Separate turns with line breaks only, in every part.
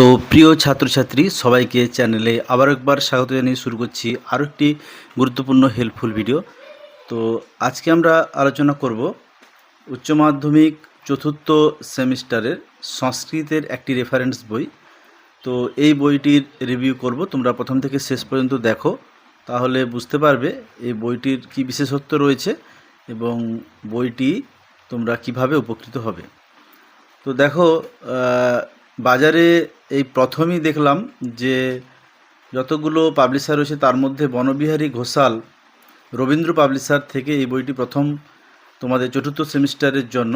তো প্রিয় ছাত্রছাত্রী, সবাইকে চ্যানেলে আবার একবার স্বাগত জানিয়ে শুরু করছি আরও একটি গুরুত্বপূর্ণ হেল্পফুল ভিডিও তো আজকে আমরা আলোচনা করব উচ্চ মাধ্যমিক চতুর্থ সেমিস্টারের সংস্কৃতের একটি রেফারেন্স বই। তো এই বইটির রিভিউ করব, তোমরা প্রথম থেকে শেষ পর্যন্ত দেখো, তাহলে বুঝতে পারবে এই বইটির কি বিশেষত্ব রয়েছে এবং বইটি তোমরা কীভাবে উপকৃত হবে। তো দেখো বাজারে এই প্রথমেই দেখলাম যে যতগুলো পাবলিশার রয়েছে, তার মধ্যে বনবিহারী ঘোষাল, রবীন্দ্র পাবলিশার থেকে এই বইটি প্রথম তোমাদের চতুর্থ সেমিস্টারের জন্য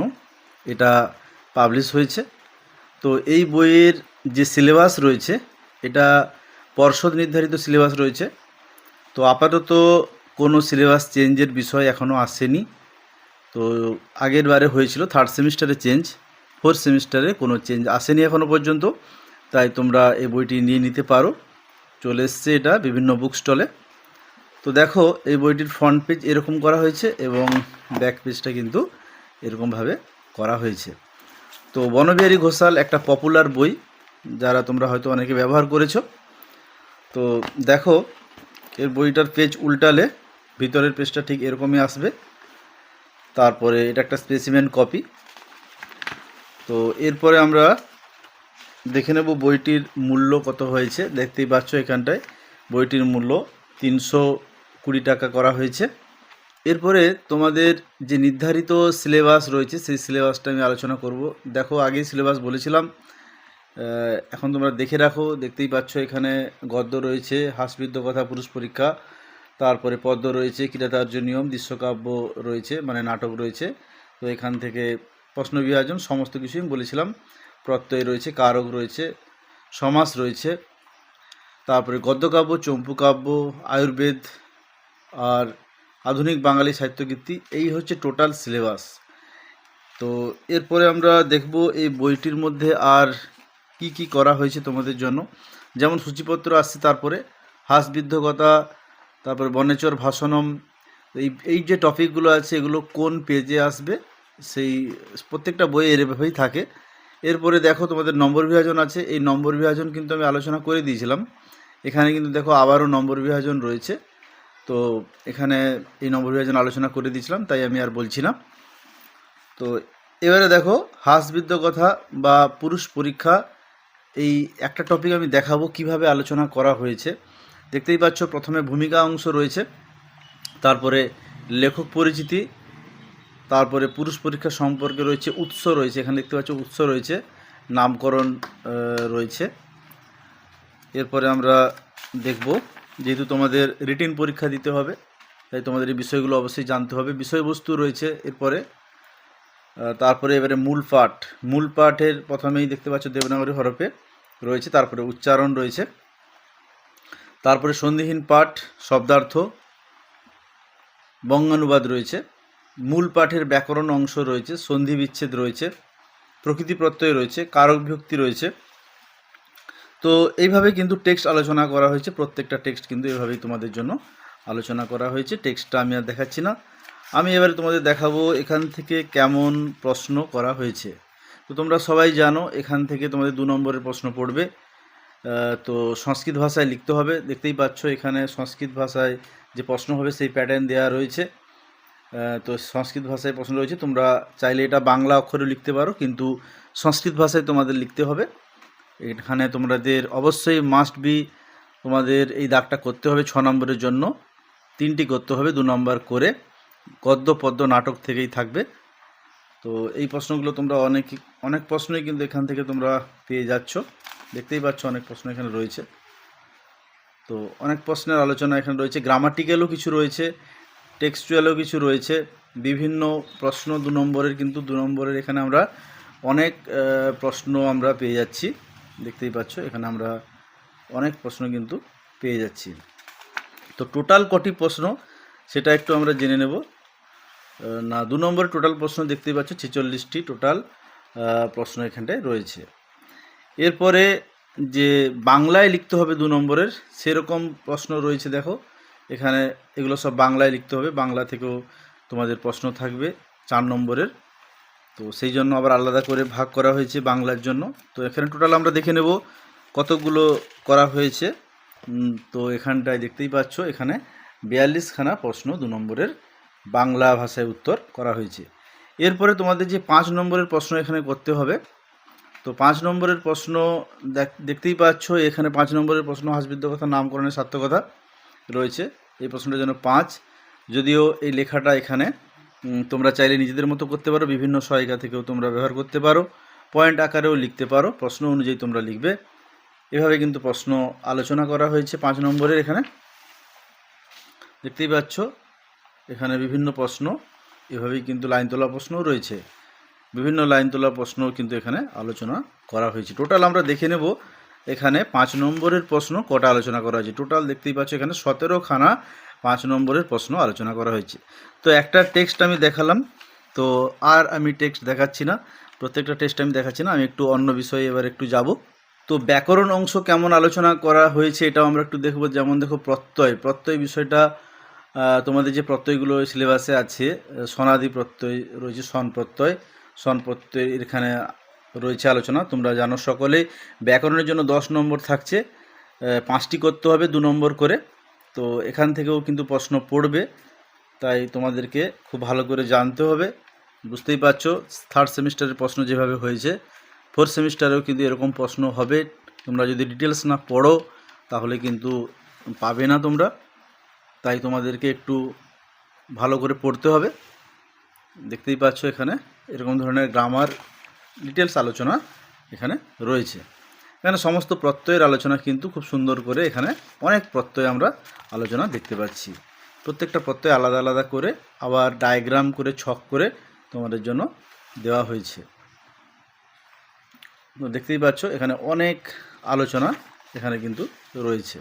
এটা পাবলিশ হয়েছে। তো এই বইয়ের যে সিলেবাস রয়েছে, এটা পর্ষদ নির্ধারিত সিলেবাস রয়েছে। তো আপাতত কোনো সিলেবাস চেঞ্জের বিষয় এখনও আসেনি। তো আগের বারে হয়েছিল থার্ড সেমিস্টারে চেঞ্জ ফোর্থ সেমিস্টারে কোনো চেঞ্জ আসেনি এখনও পর্যন্ত। তাই তোমরা এই বইটি নিয়ে নিতে পারো। চলে এসছে এটা বিভিন্ন বুক স্টলে তো দেখো, এই বইটির ফ্রন্ট পেজ এরকম করা হয়েছে এবং ব্যাক পেজটা কিন্তু এরকমভাবে করা হয়েছে। তো বনবিহারী ঘোষাল একটা পপুলার বই, যারা তোমরা হয়তো অনেকে ব্যবহার করেছ। তো দেখো, এর বইটার পেজ উল্টালে ভিতরের পেজটা ঠিক এরকমই আসবে। তারপরে এটা একটা স্পেসিমেন কপি তো এরপরে আমরা দেখে নেব বইটির মূল্য কত হয়েছে। দেখতেই পাচ্ছ এখানটায় বইটির মূল্য তিনশো কুড়ি টাকা করা হয়েছে। এরপরে তোমাদের যে নির্ধারিত সিলেবাস রয়েছে, সেই সিলেবাসটা আমি আলোচনা করব। দেখো, আগেই সিলেবাস বলেছিলাম। এখন তোমরা দেখে রাখো। দেখতেই পাচ্ছ এখানে গদ্য রয়েছে হাসবিদ্য কথা, পুরুষ পরীক্ষা। তারপরে পদ্য রয়েছে, কিরাতার্য নিয়ম, দৃশ্যকাব্য রয়েছে মানে নাটক রয়েছে। তো এখান থেকে প্রশ্ন বিভাজন, সমস্ত কিছুই আমি বলেছিলাম। প্রত্যয় রয়েছে, কারক রয়েছে, সমাস রয়েছে। তারপরে গদ্যকাব্য, চম্পুকাব্য, আয়ুর্বেদ আর আধুনিক বাঙালি সাহিত্যকীর্তি, এই হচ্ছে টোটাল সিলেবাস তো এরপরে আমরা দেখব এই বইটির মধ্যে আর কি কি করা হয়েছে তোমাদের জন্য। যেমন সূচিপত্র আসছে তারপরে, হাসবিদ্ধকতা, তারপরে বনেচর ভাষণম, এই এই যে টপিকগুলো আছে, এগুলো কোন পেজে আসবে? সেই প্রত্যেকটা বই এভাবেই থাকে। এরপরে দেখো তোমাদের নম্বর বিভাজন আছে। এই নম্বর বিভাজন কিন্তু আমি আলোচনা করে দিয়েছিলাম। এখানে কিন্তু দেখো আবারও নম্বর বিভাজন রয়েছে। তো এখানে এই নম্বর বিভাজন আলোচনা করে দিয়েছিলাম, তাই আমি আর বলছি না। তো এবারে দেখো হাসবিদ্য কথা বা পুরুষ পরীক্ষা, এই একটা টপিক আমি দেখাবো কীভাবে আলোচনা করা হয়েছে। দেখতেই পাচ্ছ, প্রথমে ভূমিকা অংশ রয়েছে, তারপরে লেখক পরিচিতি তারপরে পুরুষ পরীক্ষা সম্পর্কে রয়েছে উৎস রয়েছে, এখানে দেখতে পাচ্ছ উৎস রয়েছে, নামকরণ রয়েছে। এরপরে আমরা দেখব, যেহেতু তোমাদের রিটিন পরীক্ষা দিতে হবে, তাই তোমাদের এই বিষয়গুলো অবশ্যই জানতে হবে। বিষয়বস্তু রয়েছে এরপরে তারপরে এবারে মূল পাঠ। মূল পাঠের প্রথমেই দেখতে পাচ্ছ দেবনাগরী হরফে রয়েছে, তারপরে উচ্চারণ রয়েছে। তারপরে সন্ধিহীন পাঠ, শব্দার্থ, বঙ্গানুবাদ রয়েছে। মূল পাঠের ব্যাকরণ অংশ রয়েছে, সন্ধি বিচ্ছেদ রয়েছে, প্রকৃতি প্রত্যয় রয়েছে, কারক বিভক্তি রয়েছে। তো এইভাবে কিন্তু টেক্সট আলোচনা করা হয়েছে, প্রত্যেকটা টেক্সট কিন্তু এভাবেই তোমাদের জন্য আলোচনা করা হয়েছে। টেক্সটটা আমি আর দেখাচ্ছি না। আমি এবারে তোমাদের দেখাবো এখান থেকে কেমন প্রশ্ন করা হয়েছে। তো তোমরা সবাই জানো, এখান থেকে তোমাদের দু নম্বরের প্রশ্ন পড়বে। তো সংস্কৃত ভাষায় লিখতে হবে। দেখতেই পাচ্ছ এখানে সংস্কৃত ভাষায় যে প্রশ্ন হবে, সেই প্যাটার্ন দেওয়া রয়েছে। তো সংস্কৃত ভাষায় প্রশ্ন রয়েছে, তোমরা চাইলে এটা বাংলা অক্ষরে লিখতে পারো, কিন্তু সংস্কৃত ভাষায় তোমাদের লিখতে হবে। এখানে তোমাদের অবশ্যই মাস্ট বি তোমাদের এই দাগটা করতে হবে ছ নম্বরের জন্য। তিনটি করতে হবে, দু নম্বর করে। গদ্য, পদ্য, নাটক থেকেই থাকবে। তো এই প্রশ্নগুলো তোমরা অনেক অনেক প্রশ্নই কিন্তু এখান থেকে তোমরা পেয়ে যাচ্ছ। দেখতেই পাচ্ছ অনেক প্রশ্ন এখানে রয়েছে। তো অনেক প্রশ্নের আলোচনা এখানে রয়েছে। গ্রামাটিক্যালও কিছু রয়েছে। টেক্সচুয়ালও কিছু রয়েছে। বিভিন্ন প্রশ্ন দু নম্বরের, কিন্তু দু নম্বরের এখানে আমরা অনেক প্রশ্ন আমরা পেয়ে যাচ্ছি। দেখতেই পাচ্ছ, এখানে আমরা অনেক প্রশ্ন কিন্তু পেয়ে যাচ্ছি। তো টোটাল কটি প্রশ্ন সেটা একটু আমরা জেনে নেব। না, দু নম্বরের টোটাল প্রশ্ন দেখতেই পাচ্ছ, ছেচল্লিশটি টোটাল প্রশ্ন এখানটায় রয়েছে। এরপরে যে বাংলায় লিখতে হবে দু নম্বরের, সেরকম প্রশ্ন রয়েছে, দেখো। এখানে এগুলো সব বাংলায় লিখতে হবে। বাংলা থেকেও তোমাদের প্রশ্ন থাকবে চার নম্বরের। তো সেই জন্য আবার আলাদা করে ভাগ করা হয়েছে বাংলার জন্য। তো এখানে টোটাল আমরা দেখে নেব কতগুলো করা হয়েছে। তো এখানটায় দেখতেই পাচ্ছ, এখানে বিয়াল্লিশখানা প্রশ্ন দু নম্বরের বাংলা ভাষায় উত্তর করা হয়েছে। এরপরে তোমাদের যে পাঁচ নম্বরের প্রশ্ন এখানে করতে হবে, তো পাঁচ নম্বরের প্রশ্ন দেখ- দেখতেই পাচ্ছ, এখানে পাঁচ নম্বরের প্রশ্ন হাসবিদ্য কথা, নামকরণের সার্থকতা। রয়েছে। এই প্রশ্নটার জন্য পাঁচ। যদিও এই লেখাটা এখানে তোমরা চাইলে নিজেদের মতো করতে পারো, বিভিন্ন সহায়িকা থেকেও তোমরা ব্যবহার করতে পারো, পয়েন্ট আকারেও লিখতে পারো, প্রশ্ন অনুযায়ী তোমরা লিখবে। এভাবে কিন্তু প্রশ্ন আলোচনা করা হয়েছে পাঁচ নম্বরের এখানে। দেখতেই পাচ্ছ, এখানে বিভিন্ন প্রশ্ন, এভাবেই কিন্তু লাইন তোলা প্রশ্নও রয়েছে। বিভিন্ন লাইন তোলা প্রশ্নও কিন্তু এখানে আলোচনা করা হয়েছে। টোটাল আমরা দেখে নেব এখানে পাঁচ নম্বরের প্রশ্ন কটা আলোচনা করা হয়েছে? টোটাল দেখতেই পাচ্ছ এখানে সতেরো খানা পাঁচ নম্বরের প্রশ্ন আলোচনা করা হয়েছে। তো একটা টেক্সট আমি দেখালাম। তো আর আমি টেক্সট দেখাচ্ছি না। প্রত্যেকটা টেক্সট আমি দেখাচ্ছি না। আমি একটু অন্য বিষয়ে এবার একটু যাব। তো ব্যাকরণ অংশ কেমন আলোচনা করা হয়েছে এটাও আমরা একটু দেখব। যেমন দেখো প্রত্যয়। প্রত্যয় বিষয়টা তোমাদের যে প্রত্যয়গুলো সিলেবাসে আছে সনাদি প্রত্যয়, রয়েছে সন প্রত্যয়। সন প্রত্যয় এখানে রয়েছে আলোচনা, তোমরা জানো সকলেই। ব্যাকরণের জন্য দশ নম্বর থাকছে পাঁচটি করতে হবে, দু নম্বর করে। তো এখান থেকেও কিন্তু প্রশ্ন পড়বে, তাই তোমাদেরকে খুব ভালো করে জানতে হবে। বুঝতেই পারছ থার্ড সেমিস্টারের প্রশ্ন যেভাবে হয়েছে ফোর্থ সেমিস্টারেও কিন্তু এরকম প্রশ্ন হবে। তোমরা যদি ডিটেলস না পড়ো, তাহলে কিন্তু পাবে না তোমরা। তাই তোমাদেরকে একটু ভালো করে পড়তে হবে। দেখতেই পাচ্ছ এখানে, এরকম ধরনের গ্রামার ডিটেলস আলোচনা এখানে রয়েছে। এখানে সমস্ত প্রত্যয়ের আলোচনা কিন্তু খুব সুন্দর করে এখানে অনেক প্রত্যয় আমরা আলোচনা দেখতে পাচ্ছি। প্রত্যেকটা প্রত্যয় আলাদা আলাদা করে আবার ডায়াগ্রাম করে, ছক করে তোমাদের জন্য দেওয়া হয়েছে। তো দেখতেই পাচ্ছ, এখানে অনেক আলোচনা এখানে কিন্তু রয়েছে।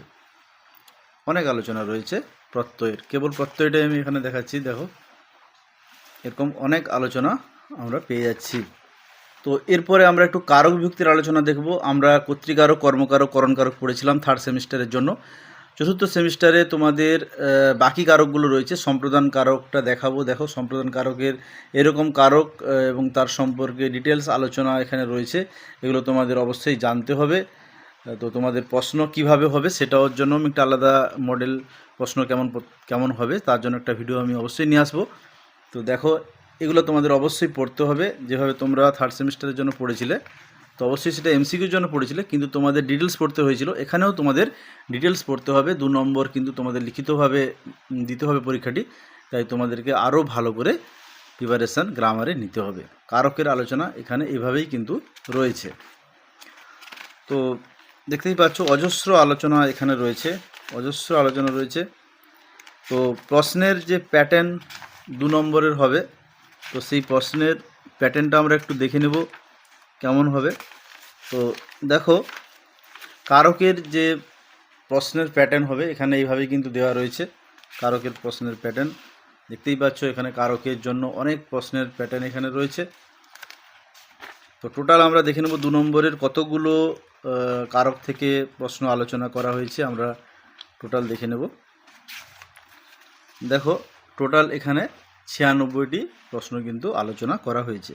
অনেক আলোচনা রয়েছে প্রত্যয়ের। কেবল প্রত্যয়টাই আমি এখানে দেখাচ্ছি, দেখো। এরকম অনেক আলোচনা আমরা পেয়ে যাচ্ছি। তো এরপরে আমরা একটু কারক বিভক্তির আলোচনা দেখব। আমরা কর্তৃকারক, কর্মকারক, করণকারক পড়েছিলাম থার্ড সেমিস্টারের জন্য। চতুর্থ সেমিস্টারে তোমাদের বাকি কারকগুলো রয়েছে। সম্প্রদান কারকটা দেখাবো। দেখো, সম্প্রদান কারকের এরকম কারক এবং তার সম্পর্কে ডিটেলস আলোচনা এখানে রয়েছে। এগুলো তোমাদের অবশ্যই জানতে হবে। তো তোমাদের প্রশ্ন কীভাবে হবে সেটার জন্য আমি একটা আলাদা মডেল প্রশ্ন কেমন কেমন হবে তার জন্য একটা ভিডিও আমি অবশ্যই নিয়ে আসব। তো দেখো এগুলো তোমাদের অবশ্যই পড়তে হবে। যেভাবে তোমরা থার্ড সেমিস্টারের জন্য পড়েছিলে, তো অবশ্যই সেটা এমসিকিউর জন্য পড়েছিলে, কিন্তু তোমাদের ডিটেলস পড়তে হয়েছিল। এখানেও তোমাদের ডিটেলস পড়তে হবে, দু নম্বর কিন্তু তোমাদের লিখিতভাবে দিতে হবে পরীক্ষাটি, তাই তোমাদেরকে আরও ভালো করে প্রিপারেশান গ্রামারে নিতে হবে। কারকের আলোচনা এখানে এভাবেই কিন্তু রয়েছে। তো দেখতেই পাচ্ছ, অজস্র আলোচনা এখানে রয়েছে, অজস্র আলোচনা রয়েছে। তো প্রশ্নের যে প্যাটার্ন দু নম্বরের হবে তো সেই প্রশ্নের প্যাটার্নটা আমরা একটু দেখে নেব, কেমন হবে। তো দেখো, কারকের যে প্রশ্নের প্যাটার্ন হবে, এখানে এইভাবেই কিন্তু দেওয়া রয়েছে, কারকের প্রশ্নের প্যাটার্ন দেখতেই পাচ্ছ, এখানে কারকের জন্য অনেক প্রশ্নের প্যাটার্ন এখানে রয়েছে। তো টোটাল আমরা দেখে নেব দু নম্বরের কতগুলো কারক থেকে প্রশ্ন আলোচনা করা হয়েছে, আমরা টোটাল দেখে নেব। দেখো টোটাল এখানে ছিয়ানব্বইটি প্রশ্ন কিন্তু আলোচনা করা হয়েছে।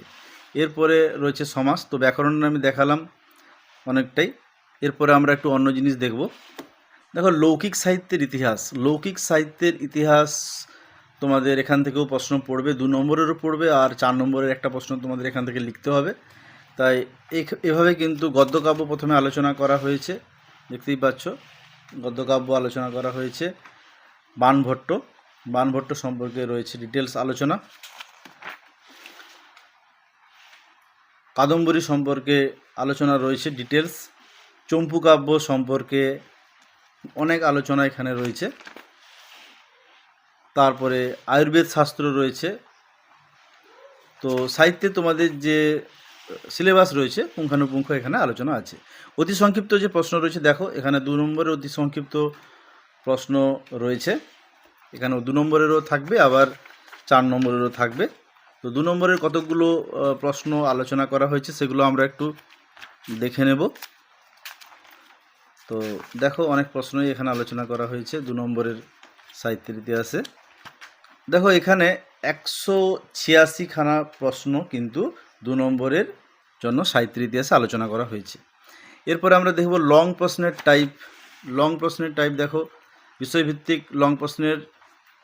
এরপরে রয়েছে সমাস, তো ব্যাকরণ আমি দেখালাম অনেকটাই। এরপরে আমরা একটু অন্য জিনিস দেখব। দেখো, লৌকিক সাহিত্যের ইতিহাস। লৌকিক সাহিত্যের ইতিহাস তোমাদের এখান থেকেও প্রশ্ন পড়বে, দু নম্বরেরও পড়বে, আর চার নম্বরের একটা প্রশ্ন তোমাদের এখান থেকে লিখতে হবে। তাই এভাবে কিন্তু গদ্যকাব্য প্রথমে আলোচনা করা হয়েছে। দেখতেই পাচ্ছ, গদ্যকাব্য আলোচনা করা হয়েছে। বানভট্ট। বানভট্ট সম্পর্কে রয়েছে ডিটেলস আলোচনা। কাদম্বরী সম্পর্কে আলোচনা রয়েছে ডিটেলস। চম্পু কাব্য সম্পর্কে অনেক আলোচনা এখানে রয়েছে। তারপরে আয়ুর্বেদ শাস্ত্র রয়েছে। তো সাহিত্যে তোমাদের যে সিলেবাস রয়েছে, পুঙ্খানুপুঙ্খ এখানে আলোচনা আছে। অতি সংক্ষিপ্ত যে প্রশ্ন রয়েছে, দেখো, এখানে দু নম্বরে অতি সংক্ষিপ্ত প্রশ্ন রয়েছে। এখানে দু নম্বরেরও থাকবে, আবার চার নম্বরেরও থাকবে। তো দু নম্বরের কতগুলো প্রশ্ন আলোচনা করা হয়েছে সেগুলো আমরা একটু দেখে নেব। তো দেখো, অনেক প্রশ্নই এখানে আলোচনা করা হয়েছে, দু নম্বরের সাহিত্যের ইতিহাসে দেখো, এখানে একশো ছিয়াশিখানা প্রশ্ন কিন্তু দু নম্বরের জন্য সাহিত্যের ইতিহাসে আলোচনা করা হয়েছে। এরপরে আমরা দেখব লং প্রশ্নের টাইপ লং প্রশ্নের টাইপ দেখো। বিষয়ভিত্তিক লং প্রশ্নের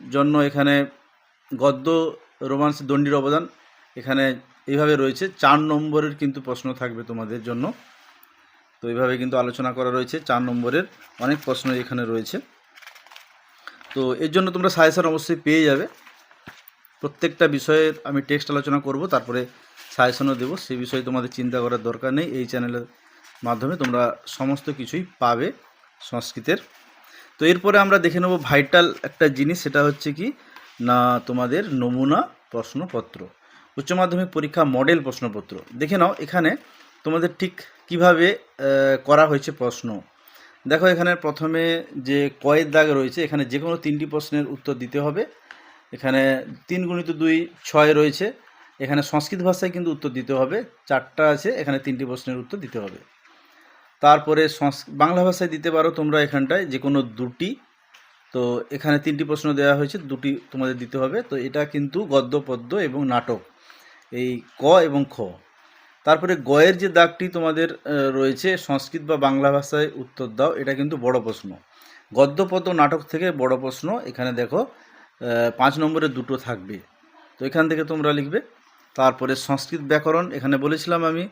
জন্য এখানে গদ্য, রোমান্স, দণ্ডির অবদান এখানে এইভাবে রয়েছে। চার নম্বরের কিন্তু প্রশ্ন থাকবে তোমাদের জন্য। তো এইভাবে কিন্তু আলোচনা করা রয়েছে। চার নম্বরের অনেক প্রশ্ন এখানে রয়েছে। তো এর জন্য তোমরা সাজেশন অবশ্যই পেয়ে যাবে। প্রত্যেকটা বিষয়ের আমি টেক্সট আলোচনা করব, তারপরে সাজেশনও দেবো। সেই বিষয়ে তোমাদের চিন্তা করার দরকার নেই। এই চ্যানেলের মাধ্যমে তোমরা সমস্ত কিছুই পাবে সংস্কৃতের। তো এরপরে আমরা দেখে নেব ভাইটাল একটা জিনিস, সেটা হচ্ছে কি, না তোমাদের নমুনা প্রশ্নপত্র, উচ্চ মাধ্যমিক পরীক্ষা মডেল প্রশ্নপত্র। দেখে নাও এখানে তোমাদের ঠিক কীভাবে করা হয়েছে প্রশ্ন। দেখো এখানে প্রথমে যে কয়ের দাগ রয়েছে, এখানে যে কোনো তিনটি প্রশ্নের উত্তর দিতে হবে। এখানে তিন গুণিত দুই, ছয় রয়েছে। এখানে সংস্কৃত ভাষায় কিন্তু উত্তর দিতে হবে। চারটা আছে, এখানে তিনটি প্রশ্নের উত্তর দিতে হবে। তারপরে বাংলা ভাষায় দিতে পারো তোমরা এখানটায় যে কোনো দুটি। তো এখানে তিনটি প্রশ্ন দেওয়া হয়েছে, দুটি তোমাদের দিতে হবে। তো এটা কিন্তু গদ্য, পদ্য এবং নাটক। এই ক এবং খ। তারপরে গয়ের যে দাগটি তোমাদের রয়েছে, সংস্কৃত বা বাংলা ভাষায় উত্তর দাও, এটা কিন্তু বড় প্রশ্ন। গদ্য, পদ্য, নাটক থেকে বড় প্রশ্ন। এখানে দেখো পাঁচ নম্বরে দুটো থাকবে। তো এখান থেকে তোমরা লিখবে। তারপরে সংস্কৃত ব্যাকরণ, এখানে বলেছিলাম আমি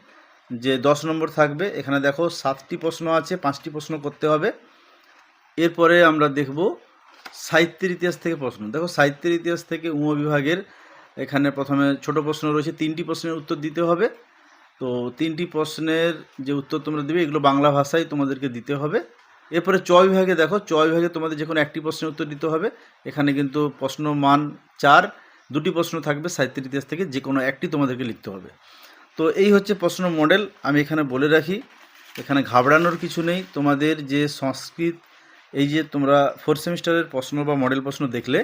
যে দশ নম্বর থাকবে, এখানে দেখো সাতটি প্রশ্ন আছে, পাঁচটি প্রশ্ন করতে হবে। এরপরে আমরা দেখব সাহিত্যের ইতিহাস থেকে প্রশ্ন। দেখো সাহিত্যের ইতিহাস থেকে উম বিভাগের এখানে প্রথমে ছোট প্রশ্ন রয়েছে, তিনটি প্রশ্নের উত্তর দিতে হবে। তো তিনটি প্রশ্নের যে উত্তর তোমরা দেবে, এগুলো বাংলা ভাষায় তোমাদেরকে দিতে হবে। এরপরে চ বিভাগে দেখো, চ বিভাগে তোমাদের যে কোনো একটি প্রশ্নের উত্তর দিতে হবে। এখানে কিন্তু প্রশ্ন মান চার, দুটি প্রশ্ন থাকবে সাহিত্যের ইতিহাস থেকে, যে কোনো একটি তোমাদেরকে লিখতে হবে। তো এই হচ্ছে প্রশ্ন মডেল, আমি এখানে বলে রাখি। এখানে ঘাবড়ানোর কিছু নেই। তোমাদের যে সংস্কৃত, এই যে তোমরা ফোর্থ সেমিস্টারের প্রশ্ন বা মডেল প্রশ্ন দেখলে,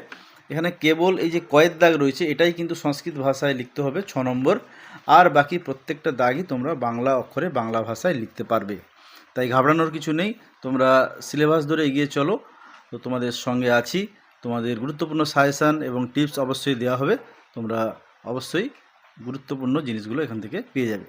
এখানে কেবল এই যে কয়েক দাগ রয়েছে, এটাই কিন্তু সংস্কৃত ভাষায় লিখতে হবে, ছ নম্বর। আর বাকি প্রত্যেকটা দাগই তোমরা বাংলা অক্ষরে বাংলা ভাষায় লিখতে পারবে। তাই ঘাবড়ানোর কিছু নেই। তোমরা সিলেবাস ধরে এগিয়ে চলো। তো তোমাদের সঙ্গে আছি। তোমাদের গুরুত্বপূর্ণ সাজেশান এবং টিপস অবশ্যই দেওয়া হবে। তোমরা অবশ্যই গুরুত্বপূর্ণ জিনিসগুলো এখান থেকে পেয়ে যাবে।